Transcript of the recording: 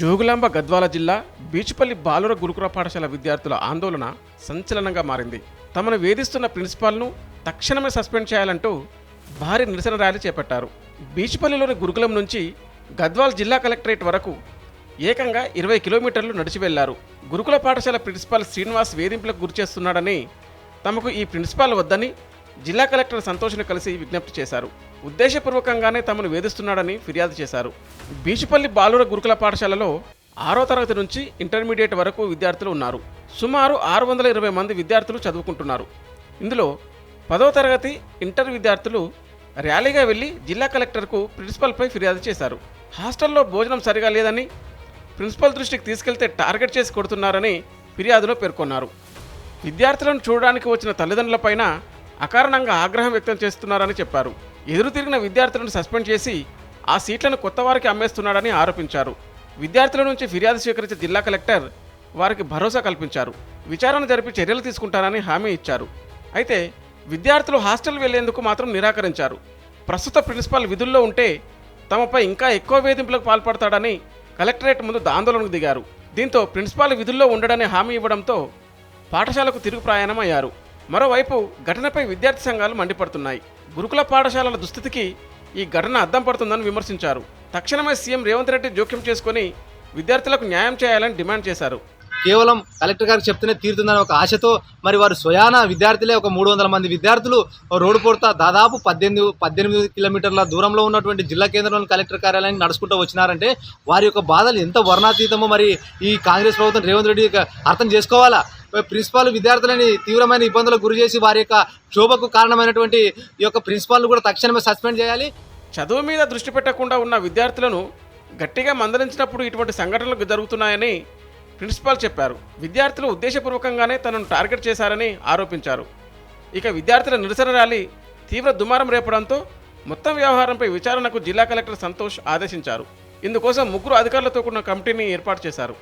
జోగులాంబ గద్వాల జిల్లా బీచుపల్లి బాలుర గురుకుల పాఠశాల విద్యార్థుల ఆందోళన సంచలనంగా మారింది. తమను వేధిస్తున్న ప్రిన్సిపాల్ను తక్షణమే సస్పెండ్ చేయాలంటూ భారీ నిరసన ర్యాలీ చేపట్టారు. బీచుపల్లిలోని గురుకులం నుంచి గద్వాల్ జిల్లా కలెక్టరేట్ వరకు ఏకంగా ఇరవై కిలోమీటర్లు నడిచి వెళ్ళారు. గురుకుల పాఠశాల ప్రిన్సిపాల్ శ్రీనివాస్ వేధింపులకు గురిచేస్తున్నాడని తమకు ఈ ప్రిన్సిపాల్ వద్దని జిల్లా కలెక్టర్ సంతోష్ను కలిసి విజ్ఞప్తి చేశారు. ఉద్దేశపూర్వకంగానే తమను వేధిస్తున్నాడని ఫిర్యాదు చేశారు. బీచుపల్లి బాలుర గురుకుల పాఠశాలలో ఆరో తరగతి నుంచి ఇంటర్మీడియట్ వరకు విద్యార్థులు ఉన్నారు. సుమారు ఆరు వందల ఇరవై మంది విద్యార్థులు చదువుకుంటున్నారు. ఇందులో పదో తరగతి ఇంటర్ విద్యార్థులు ర్యాలీగా వెళ్ళి జిల్లా కలెక్టర్కు ప్రిన్సిపల్పై ఫిర్యాదు చేశారు. హాస్టల్లో భోజనం సరిగా లేదని ప్రిన్సిపల్ దృష్టికి తీసుకెళ్తే టార్గెట్ చేసి కొడుతున్నారని ఫిర్యాదులో పేర్కొన్నారు. విద్యార్థులను చూడడానికి వచ్చిన తల్లిదండ్రులపైన అకారణంగా ఆగ్రహం వ్యక్తం చేస్తున్నారని చెప్పారు. ఎదురు తిరిగిన విద్యార్థులను సస్పెండ్ చేసి ఆ సీట్లను కొత్త వారికి అమ్మేస్తున్నాడని ఆరోపించారు. విద్యార్థుల నుంచి ఫిర్యాదు స్వీకరించిన జిల్లా కలెక్టర్ వారికి భరోసా కల్పించారు. విచారణ జరిపి చర్యలు తీసుకుంటానని హామీ ఇచ్చారు. అయితే విద్యార్థులు హాస్టల్ వెళ్ళేందుకు మాత్రం నిరాకరించారు. ప్రస్తుత ప్రిన్సిపాల్ విధుల్లో ఉంటే తమపై ఇంకా ఎక్కువ వేధింపులకు పాల్పడతాడని కలెక్టరేట్ ముందు ఆందోళనకు దిగారు. దీంతో ప్రిన్సిపాల్ విధుల్లో ఉండడని హామీ ఇవ్వడంతో పాఠశాలకు తిరుగు ప్రయాణం అయ్యారు మరోవైపు ఘటనపై విద్యార్థి సంఘాలు మండిపడుతున్నాయి. గురుకుల పాఠశాలల దుస్థితికి ఈ ఘటన అద్దం పడుతుందని విమర్శించారు. తక్షణమే సీఎం రేవంత్ రెడ్డి జోక్యం చేసుకుని విద్యార్థులకు న్యాయం చేయాలని డిమాండ్ చేశారు. కేవలం కలెక్టర్ గారికి చెప్తేనే తీరుతుందని ఒక ఆశతో మరి వారు స్వయాన విద్యార్థులే ఒక మూడు వందల మంది విద్యార్థులు రోడ్డు పొడతా దాదాపు పద్దెనిమిది పద్దెనిమిది కిలోమీటర్ల దూరంలో ఉన్నటువంటి జిల్లా కేంద్రంలోని కలెక్టర్ కార్యాలయానికి నడుచుకుంటూ వచ్చినారంటే వారి యొక్క బాధలు ఎంత వర్ణాతీతమో మరి ఈ కాంగ్రెస్ ప్రభుత్వం రేవంత్ రెడ్డి అర్థం చేసుకోవాలా? ప్రిన్సిపాల్ విద్యార్థులని తీవ్రమైన ఇబ్బందులకు గురి చేసి వారి యొక్క క్షోభకు కారణమైనటువంటి ఈ యొక్క ప్రిన్సిపాల్ను కూడా తక్షణమే సస్పెండ్ చేయాలి. చదువు మీద దృష్టి పెట్టకుండా ఉన్న విద్యార్థులను గట్టిగా మందలించినప్పుడు ఇటువంటి సంఘటనలు జరుగుతున్నాయని ప్రిన్సిపాల్ చెప్పారు. విద్యార్థులు ఉద్దేశపూర్వకంగానే తనను టార్గెట్ చేశారని ఆరోపించారు. ఇక విద్యార్థుల నిరసన ర్యాలీ తీవ్ర దుమారం రేపడంతో మొత్తం వ్యవహారంపై విచారణకు జిల్లా కలెక్టర్ సంతోష్ ఆదేశించారు. ఇందుకోసం ముగ్గురు అధికారులతో కూడిన కమిటీని ఏర్పాటు చేశారు.